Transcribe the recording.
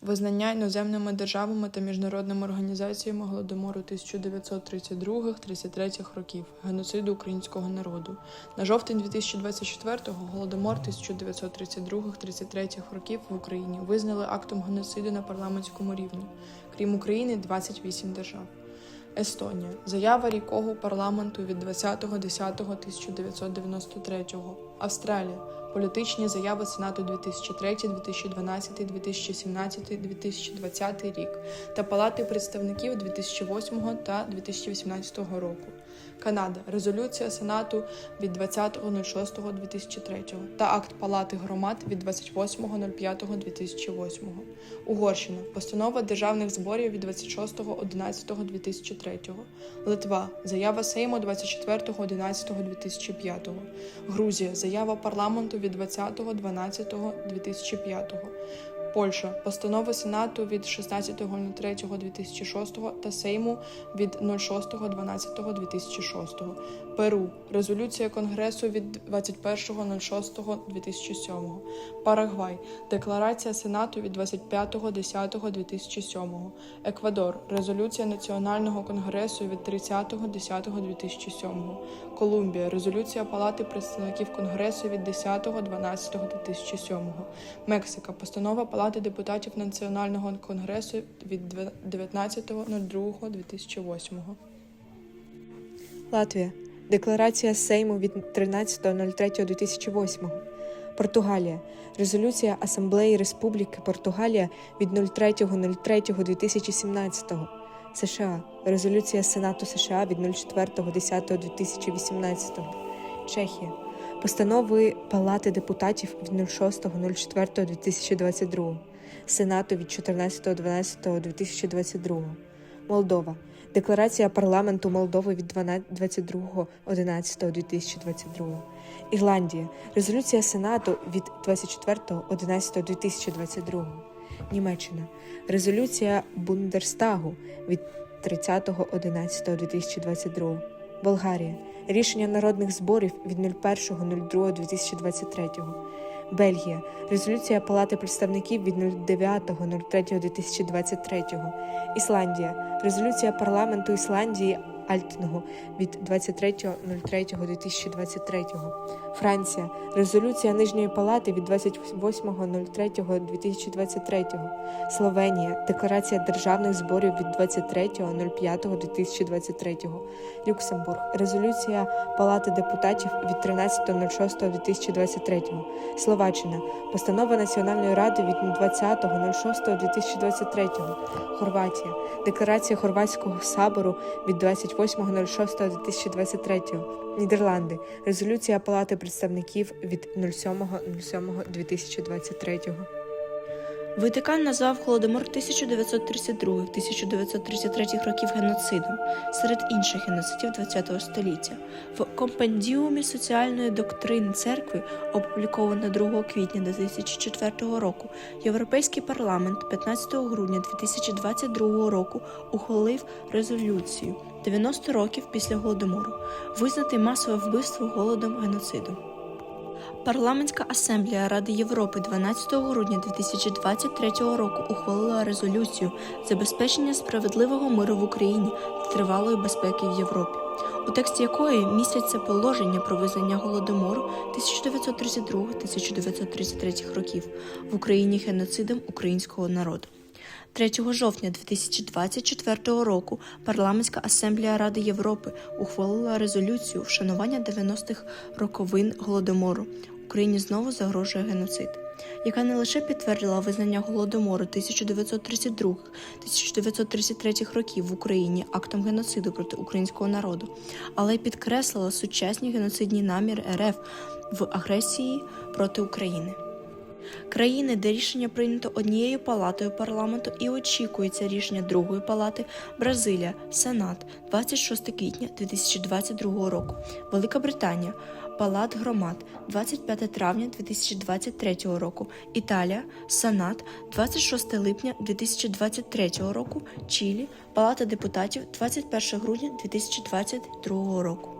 Визнання іноземними державами та міжнародними організаціями голодомору 1932-33 років, геноциду українського народу. На жовтень 2024-го голодомор 1932-33 років в Україні визнали актом геноциду на парламентському рівні. Крім України, 28 держав. Естонія. Заява рікого парламенту від 20.10.1993. Австралія. Політичні заяви Сенату 2003, 2012, 2017, 2020 рік та Палати представників 2008 та 2018 року. Канада. Резолюція Сенату від 20.06.2003 та акт Палати громад від 28.05.2008. Угорщина. Постанова державних зборів від 26.11.2003. Литва. Заява Сейму 24.11.2005. Грузія. Заява парламенту від 20.12.2005. Польща. Постанова Сенату від 16.03.2006 та Сейму від 06.12.2006. Перу. Резолюція Конгресу від 21.06.2007. Парагвай. Декларація Сенату від 25.10.2007. Еквадор. Резолюція Національного конгресу від 30.10.2007. Колумбія. Резолюція Палати представників Конгресу від 10.12.2007. Мексика. Постанова Палати депутатів Національного конгресу від 19.02.2008. Латвія. Декларація Сейму від 13.03.2008. Португалія. Резолюція Асамблеї Республіки Португалія від 03.03.2017. США. Резолюція Сенату США від 04.10.2018. Чехія. Постанови Палати депутатів від 06.04.2022. Сенату від 14.12.2022. Молдова. Декларація парламенту Молдови від 22.11.2022. Ірландія. Резолюція Сенату від 24.11.2022. Німеччина. Резолюція Бундерстагу від 30.11.2022. Болгарія. Рішення народних зборів від 01.02.2023. Бельгія. Резолюція Палати представників від 09.03.2023. Ісландія. Резолюція парламенту Ісландії Альтного від 23.03.2023. Франція. Резолюція Нижньої палати від 28.03.2023. Словенія. Декларація державних зборів від 23.05.2023. Люксембург. Резолюція Палати депутатів від 13.06.2023. Словаччина. Постанова Національної ради від 20.06.2023. Хорватія. Декларація Хорватського сабору від 28.06.2023. Нідерланди. Резолюція Палати представників від 07.07.2023. Ватикан назвав Голодомор 1932-1933 років геноцидом серед інших геноцидів ХХ століття. В компендіумі соціальної доктрини церкви, опубліковано 2 квітня 2004 року, Європейський парламент 15 грудня 2022 року ухвалив резолюцію 90 років після голодомору визнати масове вбивство голодом геноцидом. Парламентська асамблея Ради Європи 12 грудня 2023 року ухвалила резолюцію забезпечення справедливого миру в Україні та тривалої безпеки в Європі, у тексті якої містяться положення про визнання голодомору 1932-1933 років в Україні геноцидом українського народу. 3 жовтня 2024 року Парламентська асамблея Ради Європи ухвалила резолюцію вшанування 90-х роковин голодомору. Україні знову загрожує геноцид, яка не лише підтвердила визнання голодомору 1932-1933 років в Україні актом геноциду проти українського народу, але й підкреслила сучасні геноцидні наміри РФ в агресії проти України. Країни, де рішення прийнято однією палатою парламенту і очікується рішення другої палати Бразилія, Сенат, 26 квітня 2022 року. Велика Британія, Палат громад, 25 травня 2023 року. Італія, Сенат, 26 липня 2023 року. Чилі, Палата депутатів, 21 грудня 2022 року.